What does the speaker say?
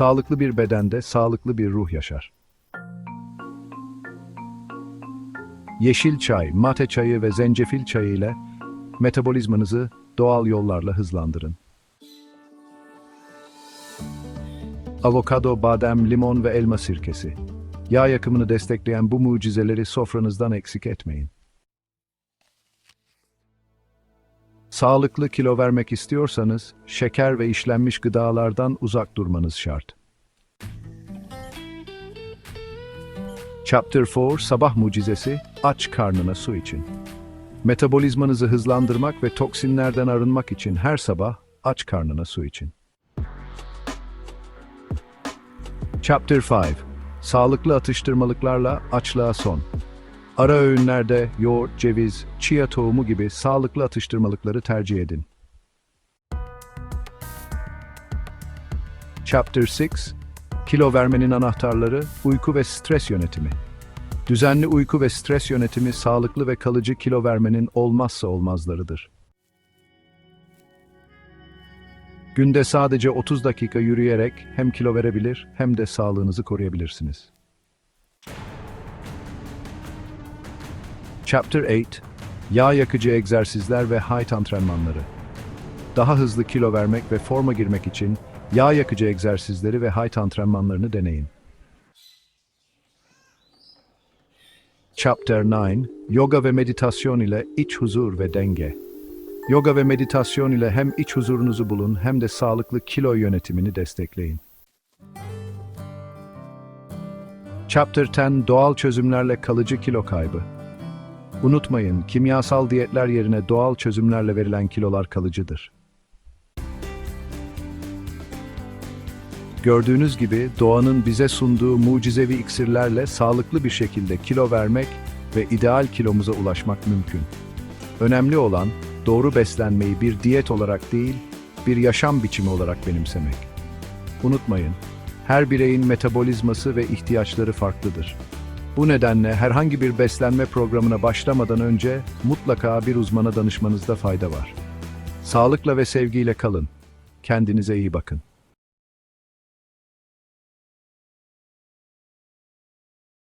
Sağlıklı bir bedende sağlıklı bir ruh yaşar. Yeşil çay, mate çayı ve zencefil çayı ile metabolizmanızı doğal yollarla hızlandırın. Avokado, badem, limon ve elma sirkesi. Yağ yakımını destekleyen bu mucizeleri sofranızdan eksik etmeyin. Sağlıklı kilo vermek istiyorsanız, şeker ve işlenmiş gıdalardan uzak durmanız şart. Chapter 4 Sabah Mucizesi Aç karnına su için. Metabolizmanızı hızlandırmak ve toksinlerden arınmak için her sabah aç karnına su için. Chapter 5 Sağlıklı atıştırmalıklarla açlığa son. Ara öğünlerde yoğurt, ceviz, chia tohumu gibi sağlıklı atıştırmalıkları tercih edin. Chapter 6 Kilo vermenin anahtarları uyku ve stres yönetimi. Düzenli uyku ve stres yönetimi sağlıklı ve kalıcı kilo vermenin olmazsa olmazlarıdır. Günde sadece 30 dakika yürüyerek hem kilo verebilir hem de sağlığınızı koruyabilirsiniz. Chapter 8 Yağ yakıcı egzersizler ve height antrenmanları. Daha hızlı kilo vermek ve forma girmek için yağ yakıcı egzersizleri ve height antrenmanlarını deneyin. Chapter 9 Yoga ve meditasyon ile iç huzur ve denge. Yoga ve meditasyon ile hem iç huzurunuzu bulun hem de sağlıklı kilo yönetimini destekleyin. Chapter 10 Doğal çözümlerle kalıcı kilo kaybı. Unutmayın, kimyasal diyetler yerine doğal çözümlerle verilen kilolar kalıcıdır. Gördüğünüz gibi doğanın bize sunduğu mucizevi iksirlerle sağlıklı bir şekilde kilo vermek ve ideal kilomuza ulaşmak mümkün. Önemli olan doğru beslenmeyi bir diyet olarak değil, bir yaşam biçimi olarak benimsemek. Unutmayın, her bireyin metabolizması ve ihtiyaçları farklıdır. Bu nedenle herhangi bir beslenme programına başlamadan önce mutlaka bir uzmana danışmanızda fayda var. Sağlıkla ve sevgiyle kalın. Kendinize iyi bakın.